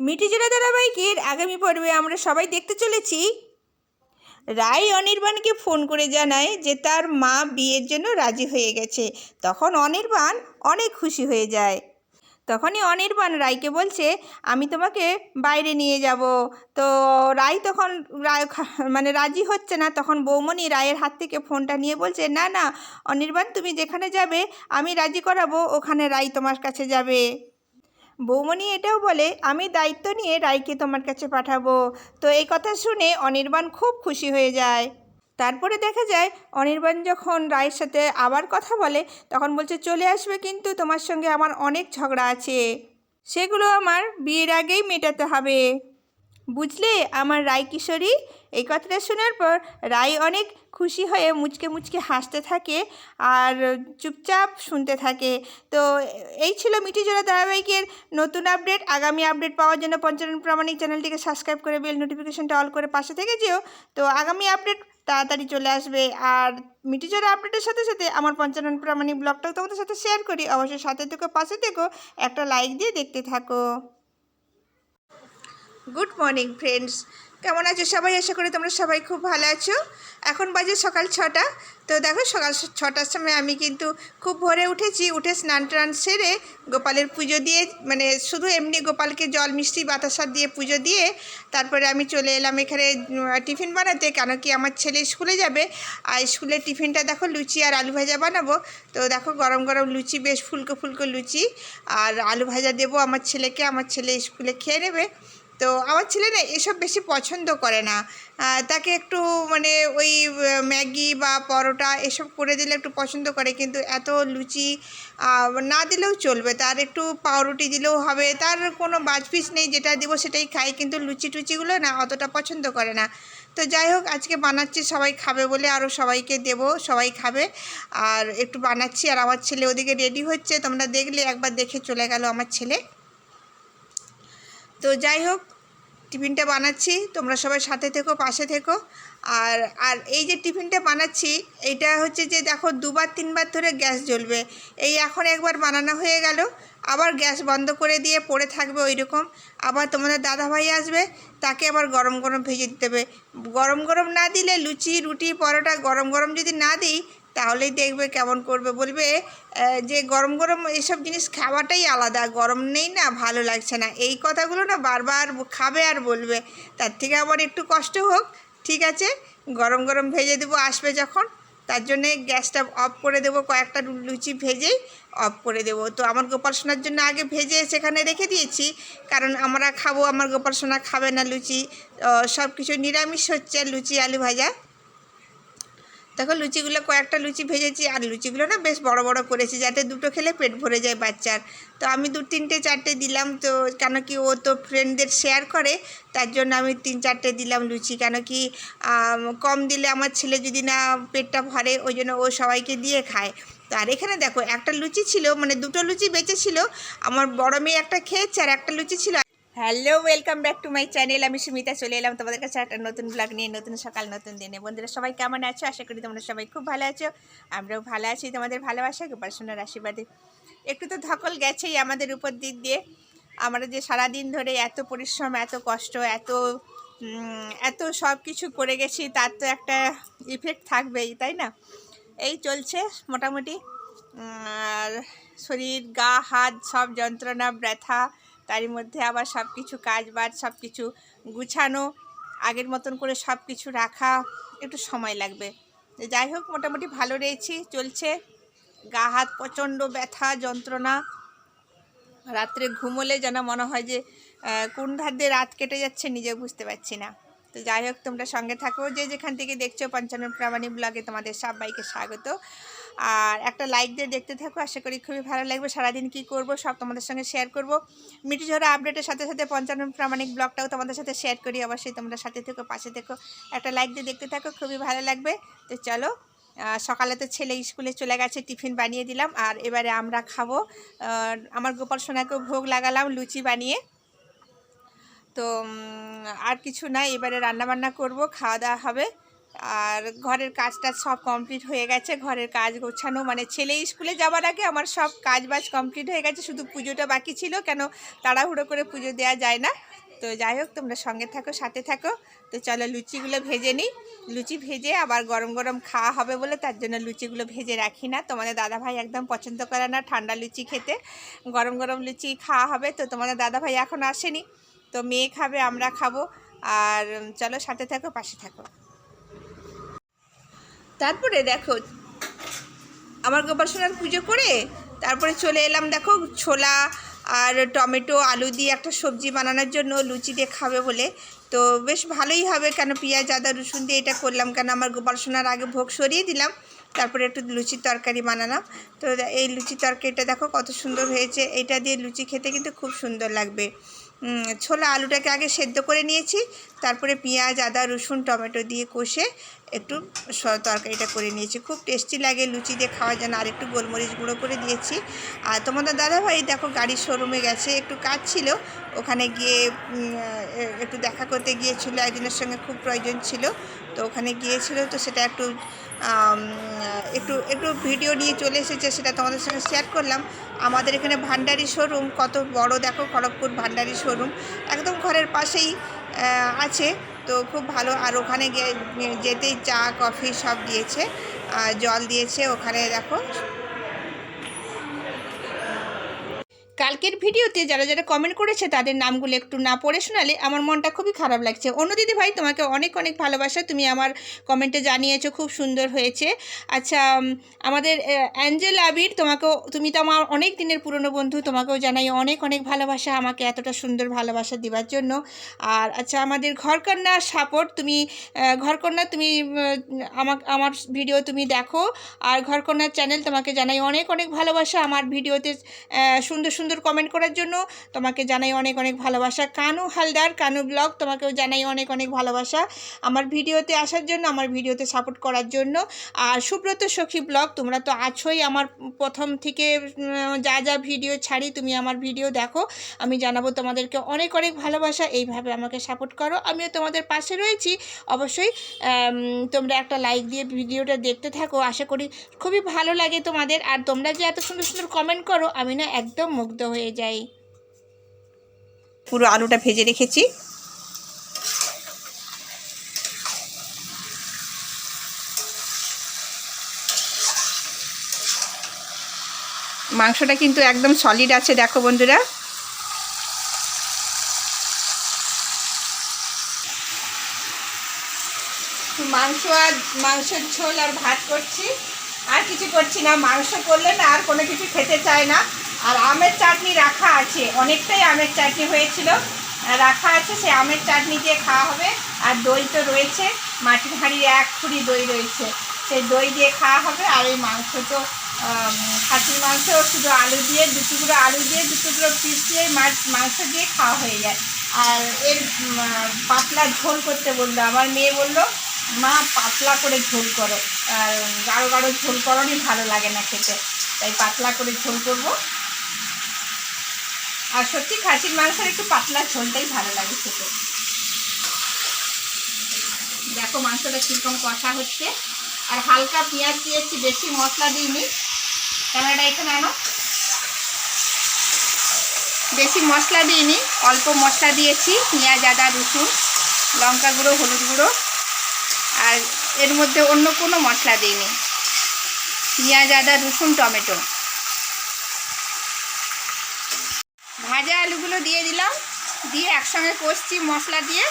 মিটিজোড়া ধারাবাহিকের আগামী পর্বে আমরা সবাই দেখতে চলেছি। রাই অনির্বাণকে ফোন করে জানায় যে তার মা বিয়ের জন্য রাজি হয়ে গেছে। তখন অনির্বাণ অনেক খুশি হয়ে যায়। তখনই অনির্বাণ রায়কে বলছে, আমি তোমাকে বাইরে নিয়ে যাব। তো রায় তখন রায় মানে রাজি হচ্ছে না। তখন বৌমণি রায়ের হাত থেকে ফোনটা নিয়ে বলছে, না না, অনির্বাণ তুমি যেখানে যাবে, আমি রাজি করাবো। ওখানে রায় তোমার কাছে যাবে। বৌমণি এটাও বলে, আমি দায়িত্ব নিয়ে রায়কে তোমার কাছে পাঠাবো। তো এই কথা শুনে অনির্বাণ খুব খুশি হয়ে যায়। তারপরে দেখা যায়, অনির্বাণ যখন রায়ের সাথে আবার কথা বলে, তখন বলছে, চলে আসবে কিন্তু তোমার সঙ্গে আমার অনেক ঝগড়া আছে। সেগুলো আমার বিয়ের আগেই মেটাতে হবে। বুঝলে, আমার রায় কিশোরী? এই কথাটা শোনার পর রায় অনেক খুশি হয়ে মুচকে মুচকে হাসতে থাকে আর চুপচাপ শুনতে থাকে। তো এই ছিল মিঠি জোড়া ধারাবাহিকের নতুন আপডেট। আগামী আপডেট পাওয়ার জন্য পঞ্চানন প্রামাণিক চ্যানেলটিকে সাবস্ক্রাইব করে বেল নোটিফিকেশনটা অল করে পাশে থেকে যেও। তো আগামী আপডেট তাড়াতাড়ি চলে আসবে। আর মিটি জোড়া আপডেটের সাথে সাথে আমার পঞ্চানন প্রামাণিক ব্লগটাও তোমাদের সাথে শেয়ার করি। অবশ্যই সাথে থেকো, পাশে থেকো, একটা লাইক দিয়ে দেখতে থাকো। গুড মর্নিং ফ্রেন্ডস কেমন আছো সবাই? আশা করি তোমরা সবাই খুব ভালো আছো। এখন বাজে সকাল ছটা। তো দেখো, সকাল ছটার সময় আমি কিন্তু খুব ভোরে উঠেছি। উঠে স্নান টান সেরে গোপালের পুজো দিয়ে মানে শুধু এমনি গোপালকে জল, মিষ্টি, বাতাসা দিয়ে পুজো দিয়ে তারপরে আমি চলে এলাম এখানে টিফিন বানাতে। কেন কি আমার ছেলে স্কুলে যাবে। আর স্কুলের টিফিনটা দেখো, লুচি আর আলু ভাজা বানাবো। তো দেখো, গরম গরম লুচি, বেশ ফুলকো ফুলকো লুচি। আর আলু ভাজা দেবো আমার ছেলেকে। আমার ছেলে স্কুলে খেয়ে নেবে। তো আমার ছেলে না এসব বেশি পছন্দ করে না। তাকে একটু মানে ওই ম্যাগি বা পরোটা এসব করে দিলে একটু পছন্দ করে, কিন্তু এত লুচি না দিলেও চলবে। তার একটু পাউরুটি দিলেও হবে। তার কোনো বাজপিস নেই, যেটা দেবো সেটাই খায় কিন্তু লুচি টুচিগুলো না অতটা পছন্দ করে না। তো যাই হোক, আজকে বানাচ্ছি, সবাই খাবে বলে আরও সবাইকে দেবো, সবাই খাবে। আর একটু বানাচ্ছি, আর আমার ছেলে ওদিকে রেডি হচ্ছে। তোমরা দেখলে, একবার দেখে চলে গেল আমার ছেলে। তো যাই হোক, টিফিনটা বানাচ্ছি, তোমরা সবাই সাথে থেকো, পাশে থেকো। আর আর এই যে টিফিনটা বানাচ্ছি, এইটা হচ্ছে যে দেখো দুবার, তিনবার ধরে গ্যাস জ্বলবে। এই এখন একবার বানানো হয়ে গেল, আবার গ্যাস বন্ধ করে দিয়ে পড়ে থাকবে ওই রকম আবার তোমাদের দাদাভাই আসবে, তাকে আবার গরম গরম ভেজে দিতে হবে। গরম গরম না দিলে লুচি, রুটি, পরোটা গরম গরম যদি না দিই তাহলেই দেখবে কেমন করবে, বলবে যে গরম গরম এইসব জিনিস খাওয়াটাই আলাদা, গরম নেই না, ভালো লাগছে না। এই কথাগুলো না বারবার খাবে আর বলবে। তার থেকে আবার একটু কষ্ট হোক, ঠিক আছে? গরম গরম ভেজে দেবো, আসবে যখন। তার জন্যে গ্যাসটা অফ করে দেবো, কয়েকটা লুচি ভেজেই অফ করে দেবো। তো আমার গোপাল সোনার জন্য আগে ভেজে সেখানে রেখে দিয়েছি। কারণ আমরা খাব, আমার গোপাল সোনা খাবে না লুচি। সব কিছু নিরামিষ হচ্ছে লুচি, আলু ভাজা। দেখো লুচিগুলো কয়েকটা লুচি ভেজেছি, আর লুচিগুলো না বেশ বড় বড় করেছি যাতে দুটো খেলে পেট ভরে যায় বাচ্চার। তো আমি দু তিনটে চারটে দিলাম, তো কেন কি ও তো ফ্রেন্ডদের শেয়ার করে, তার জন্য আমি তিন চারটে দিলাম লুচি। কেন কি কম দিলে আমার ছেলে যদি না পেটটা ভরে, ওই জন্য ও সবাইকে দিয়ে খায়। তো আর এখানে দেখো একটা লুচি ছিল মানে দুটো লুচি বেঁচে ছিল আমার বড় মেয়ে একটা খেয়েছে, আর একটা লুচি ছিল hello, welcome back to my channel. আমি সুমিতা, চলে এলাম তোমাদের কাছে একটা নতুন ব্লগ নিয়ে, নতুন সকাল, নতুন দিনে। বন্ধুরা, সবাই কেমন আছো? আশা করি তোমরা সবাই খুব ভালো আছো। আমরাও ভালো আছি। তোমাদের ভালোবাসা, গোপাল সোনার আশীর্বাদে। একটু তো ধকল গেছেই আমাদের উপর দিক দিয়ে। আমরা যে সারাদিন ধরে এত পরিশ্রম, এত কষ্ট, এত এত সব কিছু করে গেছি, তার তো একটা ইফেক্ট থাকবেই, তাই না? এই চলছে মোটামুটি। আর শরীর, গা, হাত সব যন্ত্রণা, ব্যথা তারই মধ্যে আবার সব কিছু কাজ বাজ সব কিছু গুছানো, আগের মতন করে সব কিছু রাখা, একটু সময় লাগবে। যাই হোক, মোটামুটি ভালো রয়েছি, চলছে। গা হাত প্রচণ্ড ব্যথা, যন্ত্রণা। রাত্রে ঘুমোলে যেন মনে হয় যে কোন ধার দিয়ে রাত কেটে যাচ্ছে নিজে বুঝতে পারছি না। তো যাই হোক, তোমরা সঙ্গে থাকো। যে যেখান থেকে দেখছ পঞ্চানন প্রামাণিক ব্লগে, তোমাদের সবাইকে স্বাগত। আর একটা লাইক দিয়ে দেখতে থাকো, আশা করি খুবই ভালো লাগবে। সারাদিন কি করব, সব তোমাদের সঙ্গে শেয়ার করব। মিঠু ঝরা আপডেটের সাথে সাথে পঞ্চানন প্রামাণিক ব্লগটাও তোমাদের সাথে শেয়ার করি। অবশ্যই তোমরা সাথে থেকো, পাশে থেকো। একটা লাইক দিয়ে দেখতে থাকো, খুবই ভালো লাগবে। তো চলো সকালে তো ছেলে স্কুলে চলে গেছে, টিফিন বানিয়ে দিলাম। আর এবারে আমরা খাব আমার গোপাল সোনাকেও ভোগ লাগালাম, লুচি বানিয়ে। তো আর কিছু নাই। এবারে রান্না বান্না করব খাওয়া দাওয়া হবে। আর ঘরের কাজটা সব কমপ্লিট হয়ে গেছে। ঘরের কাজ গোছানো। মানে ছেলে স্কুলে যাওয়ার আগে আমার সব কাজ বাজ কমপ্লিট হয়ে গেছে। শুধু পুজোটা বাকি ছিল। কেন তাড়াহুড়ো করে পুজো দেওয়া যায় না। তো যাই হোক, তোমরা সঙ্গে থাকো, সাথে থাকো। তো চলো লুচিগুলো ভেজে নিই। লুচি ভেজে আবার গরম গরম খাওয়া হবে বলে তার জন্য লুচিগুলো ভেজে রাখি না। তোমাদের দাদাভাই একদম পছন্দ করে না ঠান্ডা লুচি খেতে। গরম গরম লুচি খাওয়া হবে। তো তোমাদের দাদাভাই এখন আসেনি। তো মেয়ে খাবে, আমরা খাব। আর চলো সাথে থাকো, পাশে থাকো। তারপরে দেখো, আমার গোপাল সোনার পুজো করে তারপরে চলে এলাম, দেখো, ছোলা আর টমেটো, আলু দিয়ে একটা সবজি বানানোর জন্য লুচি দিয়ে খাবে বলে। তো বেশ ভালোই হবে, কেন পেঁয়াজ, আদা, রসুন দিয়ে এটা করলাম, কেন আমার গোপাল সোনার আগে ভোগ সরিয়ে দিলাম, তারপরে একটু লুচির তরকারি বানালাম। তো এই লুচি তরকারিটা দেখো কত সুন্দর হয়েছে, এটা দিয়ে লুচি খেতে কিন্তু খুব সুন্দর লাগবে। ছোলা আলুটাকে আগে সেদ্ধ করে নিয়েছি। তারপরে পেঁয়াজ, আদা, রসুন, টমেটো দিয়ে কষে একটু তরকারিটা করে নিয়েছি। খুব টেস্টি লাগে, লুচি দিয়ে খাওয়ার জন্য। আর একটু গোলমরিচ গুঁড়ো করে দিয়েছি। আর তোমাদের দাদাভাই দেখো গাড়ির শোরুমে গেছে, একটু কাজ ছিল। ওখানে গিয়ে একটু দেখা করতে গিয়েছিল, একজনের সঙ্গে খুব প্রয়োজন ছিল। তো ওখানে গিয়েছিল, তো সেটা একটু একটু একটু ভিডিও নিয়ে চলে এসেছে, সেটা তোমাদের সঙ্গে শেয়ার করলাম। আমাদের এখানে ভান্ডারি শোরুম কত বড় দেখো, খড়গপুর ভান্ডারি শোরুম একদম ঘরের পাশেই আছে। তো খুব ভালো। আর ওখানে গিয়ে, যেতেই চা, কফি সব দিয়েছে। আর জল দিয়েছে। ওখানে দেখো কালকের ভিডিওতে যারা যারা কমেন্ট করেছে তাদের নামগুলো একটু না পড়ে শোনালে আমার মনটা খুবই খারাপ লাগছে। অন্য দিদি ভাই তোমাকে অনেক অনেক ভালোবাসা। তুমি আমার কমেন্টে জানিয়েছো খুব সুন্দর হয়েছে। আচ্ছা আমাদের অ্যাঞ্জেল আবির তোমাকেও তুমি তো আমার অনেক দিনের পুরনো বন্ধু তোমাকেও জানাই অনেক অনেক ভালোবাসা। আমাকে এতটা সুন্দর ভালোবাসা দেওয়ার জন্য। আর আচ্ছা আমাদের ঘরকন্যা সাপোর্ট তুমি ঘরকন্যা তুমি আমার আমার ভিডিও তুমি দেখো। আর ঘরকন্যার চ্যানেল তোমাকে জানাই অনেক অনেক ভালোবাসা। আমার ভিডিওতে আহ, সুন্দর সুন্দর কমেন্ট করার জন্য। তোমাকে জানাই অনেক অনেক ভালোবাসা। কানু হালদার, কানু ব্লগ, তোমাকেও জানাই অনেক অনেক ভালোবাসা। আমার ভিডিওতে আসার জন্য, আমার ভিডিওতে সাপোর্ট করার জন্য। আর সুব্রত সখী ব্লগ, তোমরা তো আছোই আমার প্রথম থেকে যা যা ভিডিও ছাড়ি, তুমি আমার ভিডিও দেখো। আমি জানাব তোমাদেরকে অনেক অনেক ভালোবাসা। এইভাবে আমাকে সাপোর্ট করো। আমিও তোমাদের পাশে রয়েছি। অবশ্যই তোমরা একটা লাইক দিয়ে ভিডিওটা দেখতে থাকো। আশা করি খুবই ভালো লাগে তোমাদের। আর তোমরা যে এত সুন্দর সুন্দর কমেন্ট করো, আমি না একদম মুগ্ধ হয়ে যায় পুরো আলুটা ভেজে রেখেছি। মাংসটা কিন্তু একদম সলিড আছে দেখো বন্ধুরা। মাংস আর মাংসের ঝোল আর ভাত করছি। আর কিছু করছি না মাংস করলে না আর কোনো কিছু খেতে চায় না। আর আমের চাটনি রাখা আছে, অনেকটাই আমের চাটনি হয়েছিল। রাখা আছে সে আমের চাটনি দিয়ে খাওয়া হবে। আর দই তো রয়েছে, মাটির হাঁড়ির এক খুঁড়ি দই রয়েছে। সেই দই দিয়ে খাওয়া হবে, আর এই মাংস তো খাসির মাংস, শুধু আলু দিয়ে, দু টুকরো আলু দিয়ে, দু টুকরো পিস দিয়ে মাংস দিয়ে খাওয়া হয়ে যায়। আর এর পাতলা ঝোল করতে বলল, আমার মেয়ে বলল, মা, পাতলা করে ঝোল করো। আর গাঢ় গাঢ় ঝোল করোনি, ভালো লাগে না খেতে। তাই পাতলা করে ঝোল করব। আর সত্যি খাসির মাংসের একটু পাতলা ঝোলটাই ভালো লাগে খেতে। দেখো মাংসটা কীরকম কষা হচ্ছে। আর হালকা পেঁয়াজ দিয়েছি, বেশি মশলা দিইনি। ক্যামেরাটা এখানে আনো। বেশি মশলা দিইনি, অল্প মশলা দিয়েছি, পেঁয়াজ, আদা, রসুন, লঙ্কা গুঁড়ো, হলুদ গুঁড়ো। আর এর মধ্যে অন্য কোনো মশলা দিইনি। পেঁয়াজ, আদা, রসুন, টমেটো। ভাজা আলুগুলো দিয়ে দিলাম। দিয়ে একসঙ্গে কষছি মশলা দিয়ে।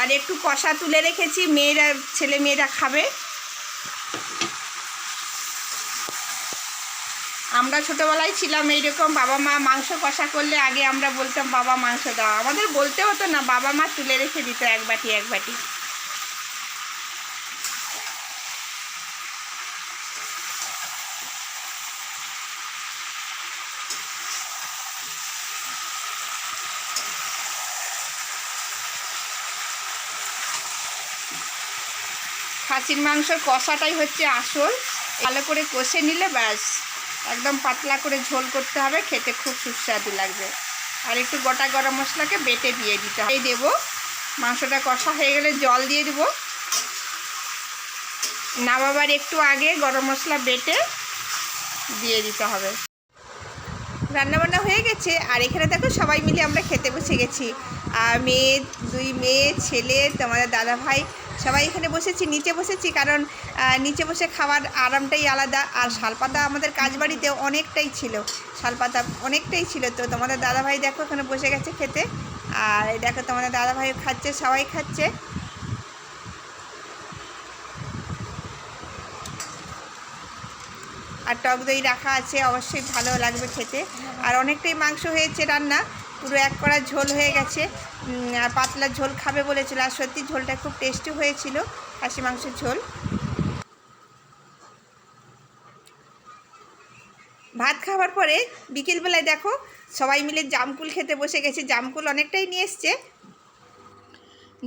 আর একটু কষা তুলে রেখেছি, মেয়েরা, ছেলে মেয়েরা খাবে। আমরা ছোটোবেলায় ছিলাম এইরকম, বাবা মা মাংস কষা করলে আগে আমরা বলতাম, বাবা, মাংস দাও। আমাদের বলতে হতো না, বাবা মা তুলে রেখে দিত এক বাটি এক বাটি। খাসির মাংসর কষাটাই হচ্ছে আসল। ভালো করে কষে নিলে ব্যাস, একদম পাতলা করে ঝোল করতে হবে, খেতে খুব সুস্বাদু লাগবে। আর একটু গোটা গরম মশলাকে বেটে দিয়ে দিতে হবে। দেবো, মাংসটা কষা হয়ে গেলে জল দিয়ে দিব। নামাবার একটু আগে গরম মশলা বেটে দিয়ে দিতে হবে। রান্নাবান্না হয়ে গেছে, আর এখানে দেখো সবাই মিলে আমরা খেতে বসে গেছি। আর মেয়ে, দুই মেয়ে, ছেলে, তোমাদের দাদা ভাই সবাই এখানে বসেছি, নিচে বসেছি কারণ নিচে বসে খাওয়ার আরামটাই আলাদা। আর শালপাতা আমাদের কাজ বাড়িতে অনেকটাই ছিল। শালপাতা অনেকটাই ছিল তো তোমাদের দাদা ভাই দেখো এখানে বসে গেছে খেতে। আর দেখো তোমাদের দাদা ভাই খাচ্ছে, সবাই খাচ্ছে। আর টক দই রাখা আছে, অবশ্যই ভালো লাগবে খেতে। আর অনেকটাই মাংস হয়েছে রান্না। পুরো এক কড়া ঝোল হয়ে গেছে। আর পাতলা ঝোল খাবে বলেছিল। আর সত্যি ঝোলটা খুব টেস্টি হয়েছিল, খাসি মাংসের ঝোল। ভাত খাওয়ার পরে বিকেলবেলায় দেখো, সবাই মিলে জামকুল খেতে বসে গেছে। জামকুল অনেকটাই নিয়ে এসছে।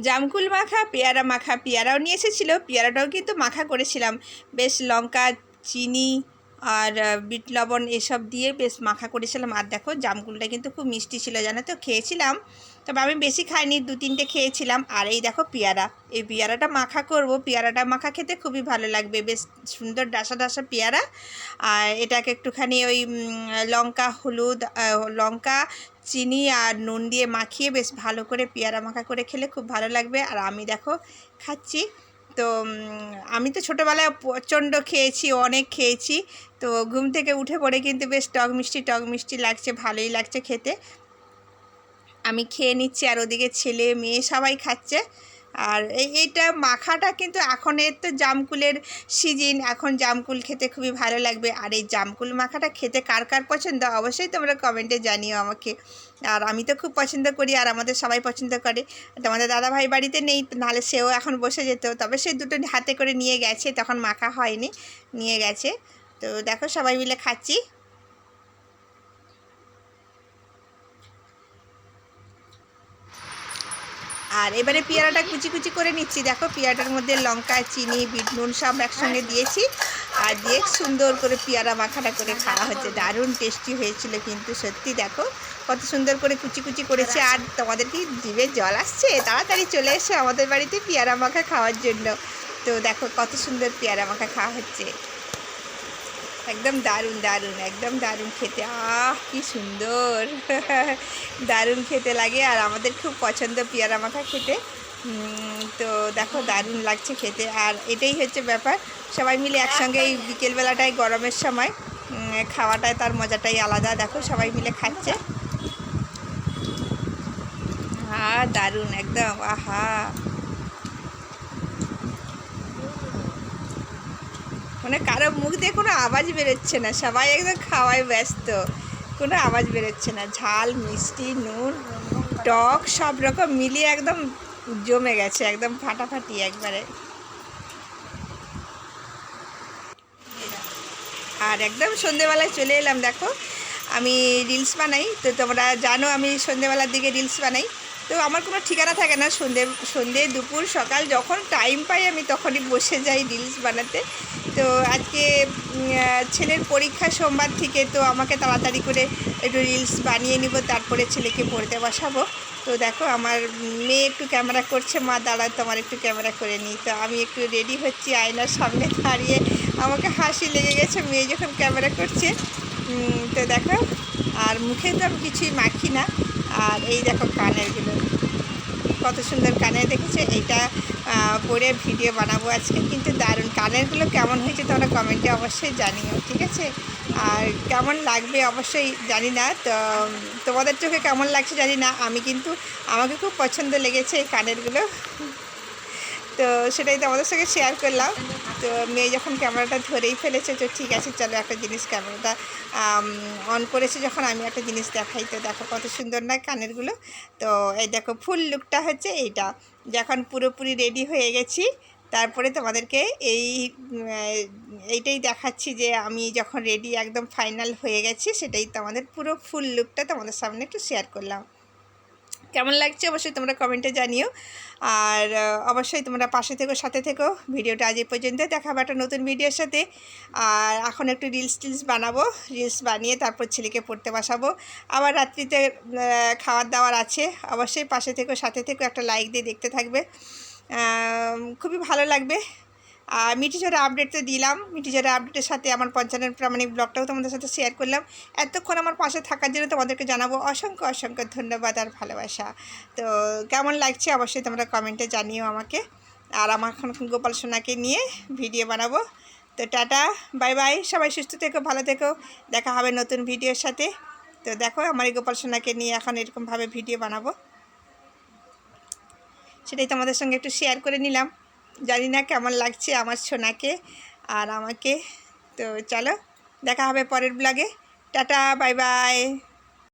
জামকুল মাখা, পেয়ারা মাখা, পেয়ারাও নিয়ে এসেছিল। পেয়ারাটাও কিন্তু মাখা করেছিলাম। বেশ লঙ্কা, চিনি আর বিট লবণ এসব দিয়ে বেশ মাখা করেছিলাম। আর দেখো জামকুলটা কিন্তু খুব মিষ্টি ছিল, জানো তো? খেয়েছিলাম। তবে আমি বেশি খাইনি দু তিনটে খেয়েছিলাম। আর এই দেখো পেয়ারা। এই পেয়ারাটা মাখা করব। পেয়ারাটা মাখা খেতে খুবই ভালো লাগবে। বেশ সুন্দর ডাসা ডাসা পেয়ারা। আর এটাকে একটুখানি ওই লঙ্কা, হলুদ লঙ্কা, চিনি আর নুন দিয়ে মাখিয়ে বেশ ভালো করে পেয়ারা মাখা করে খেলে খুব ভালো লাগবে। আর আমি দেখো, খাচ্ছি। তো আমি তো ছোটোবেলায় প্রচণ্ড খেয়েছি, অনেক খেয়েছি। তো ঘুম থেকে উঠে পড়ে কিন্তু বেশ টক মিষ্টি টক মিষ্টি লাগছে, ভালোই লাগছে খেতে। আমি খেয়ে নিচ্ছি আর ওদিকে ছেলে, মেয়ে সবাই খাচ্ছে। আর এই, এইটা মাখাটা কিন্তু এখন এর তো জামকুলের সিজন, এখন জামকুল খেতে খুবই ভালো লাগবে। আর এই জামকুল মাখাটা খেতে কার কার পছন্দ? অবশ্যই তোমরা কমেন্টে জানিও আমাকে। আর আমি তো খুব পছন্দ করি আর আমাদের সবাই পছন্দ করে। তোমাদের দাদাভাই বাড়িতে নেই, নাহলে সেও এখন বসে যেত। তবে সে দুটো হাতে করে নিয়ে গেছে, তখন মাখা হয়নি, নিয়ে গেছে। তো দেখো সবাই মিলে খাচ্ছি। আর এবারে পেয়ারাটা কুচি কুচি করে নিচ্ছি। দেখো পেয়ারাটার মধ্যে লঙ্কা, চিনি, বিট, নুন সব একসঙ্গে দিয়েছি। আর দিয়ে সুন্দর করে পেয়ারা মাখাটা করে খাওয়া হচ্ছে দারুণ টেস্টি হয়েছিল কিন্তু সত্যি দেখো, কত সুন্দর করে কুচি কুচি করেছে। আর তোমাদের কি জিভে জল আসছে? তাড়াতাড়ি চলে এসো আমাদের বাড়িতে পেয়ারা মাখা খাওয়ার জন্য। তো দেখো কত সুন্দর পেয়ারা মাখা খাওয়া হচ্ছে। একদম দারুণ দারুণ, একদম দারুণ খেতে। আহ, কি সুন্দর। দারুণ খেতে লাগে আর আমাদের খুব পছন্দ পেয়ারা মাখা খেতে তো দেখো দারুণ লাগছে খেতে। আর এটাই হচ্ছে ব্যাপার, সবাই মিলে একসঙ্গে এই বিকেলবেলাটায় গরমের সময় খাওয়াটায় তার মজাটাই আলাদা। দেখো সবাই মিলে খাচ্ছে। হা দারুণ, একদম, আহা। মানে কারও মুখ দিয়ে কোনো আওয়াজ বেরোচ্ছে না। সবাই একদম খাওয়ায় ব্যস্ত। কোনো আওয়াজ বেরোচ্ছে না। ঝাল, মিষ্টি, নুন, টক সব রকম মিলিয়ে একদম জমে গেছে, একদম ফাটাফাটি একবারে। আর একদম সন্ধেবেলায় চলে এলাম, দেখো। আমি রিলস বানাই, তো তোমরা জানো আমি সন্ধেবেলার দিকে রিলস বানাই। তো আমার কোনো ঠিকানা থাকে না সন্ধে সন্ধে দুপুর সকাল, যখন টাইম পাই আমি তখনই বসে যাই রিলস বানাতে। তো আজকে ছেলের পরীক্ষা সোমবার থেকে, তো আমাকে তাড়াতাড়ি করে একটু রিলস বানিয়ে নিব, তারপরে ছেলেকে পড়তে বসাবো। তো দেখো, আমার মেয়ে একটু ক্যামেরা করছে, মা দাঁড়া তোমার একটু ক্যামেরা করে নিই। তো আমি একটু রেডি হচ্ছি, আয়নার সামনে দাঁড়িয়ে। আমাকে হাসি লেগে গেছে, মেয়ে যখন ক্যামেরা করছে তো দেখো, আর মুখে তো আমি কিছুই মাখি না। আর এই দেখো কানেরগুলো। কত সুন্দর কানের দেখেছে, এইটা পরে ভিডিও বানাবো আজকে। কিন্তু দারুণ। কানেরগুলো কেমন হয়েছে তোমরা কমেন্টে অবশ্যই জানিও, ঠিক আছে? আর কেমন লাগবে অবশ্যই জানি না। তো, তোমাদের চোখে কেমন লাগছে জানি না। আমি কিন্তু, আমাকে খুব পছন্দ লেগেছে এই কানেরগুলো। তো সেটাই তোমাদের সঙ্গে শেয়ার করলাম। তো মেয়ে যখন ক্যামেরাটা ধরেই ফেলেছে, তো ঠিক আছে, চলো একটা জিনিস ক্যামেরাটা অন করেছে যখন, আমি একটা জিনিস দেখাই। তো দেখো কত সুন্দর না কানেরগুলো। তো এই দেখো ফুল লুকটা হচ্ছে এইটা। যখন পুরোপুরি রেডি হয়ে গেছি, তারপরে তোমাদেরকে এই এইটাই দেখাচ্ছি যে আমি যখন রেডি একদম ফাইনাল হয়ে গেছি, সেটাই তোমাদের পুরো ফুল লুকটা তোমাদের সামনে একটু শেয়ার করলাম। কেমন লাগছে অবশ্যই তোমরা কমেন্টে জানিও। আর অবশ্যই তোমরা পাশে থেকো, সাথে থেকো। ভিডিওটা আজ এই পর্যন্ত। দেখাবো একটা নতুন ভিডিওর সাথে। আর, এখন একটু রিলস টিলস বানাবো। রিলস বানিয়ে তারপর ছেলেকে পড়তে বসাবো। আবার রাত্রিতে খাবার দাবার আছে। অবশ্যই পাশে থেকো, সাথে থেকো। একটা লাইক দিয়ে দেখতে থাকবে। খুবই ভালো লাগবে। আর মিটিচরের আপডেট তো দিলাম। মিটিচরের আপডেটের সাথে আমার পঞ্চানন প্রামাণিক ব্লগটাও তোমাদের সাথে শেয়ার করলাম। এতক্ষণ আমার পাশে থাকার জন্য তোমাদেরকে জানাব অসংখ্য অসংখ্য ধন্যবাদ আর ভালোবাসা। তো কেমন লাগছে অবশ্যই তোমরা কমেন্টে জানিও আমাকে। আর আমার এখন গোপাল সোনাকে নিয়ে ভিডিও বানাবো। তো টাটা বাই বাই সবাই সুস্থ থেকো, ভালো থেকো। দেখা হবে নতুন ভিডিওর সাথে। তো দেখো আমার এই গোপাল সোনাকে নিয়ে এখন এরকমভাবে ভিডিও বানাবো। সেটাই তোমাদের সঙ্গে একটু শেয়ার করে নিলাম। জানি না কেমন লাগছে আমার সোনাকে আর আমাকে। তো চলো, দেখা হবে পরের ব্লগে টাটা বাই বাই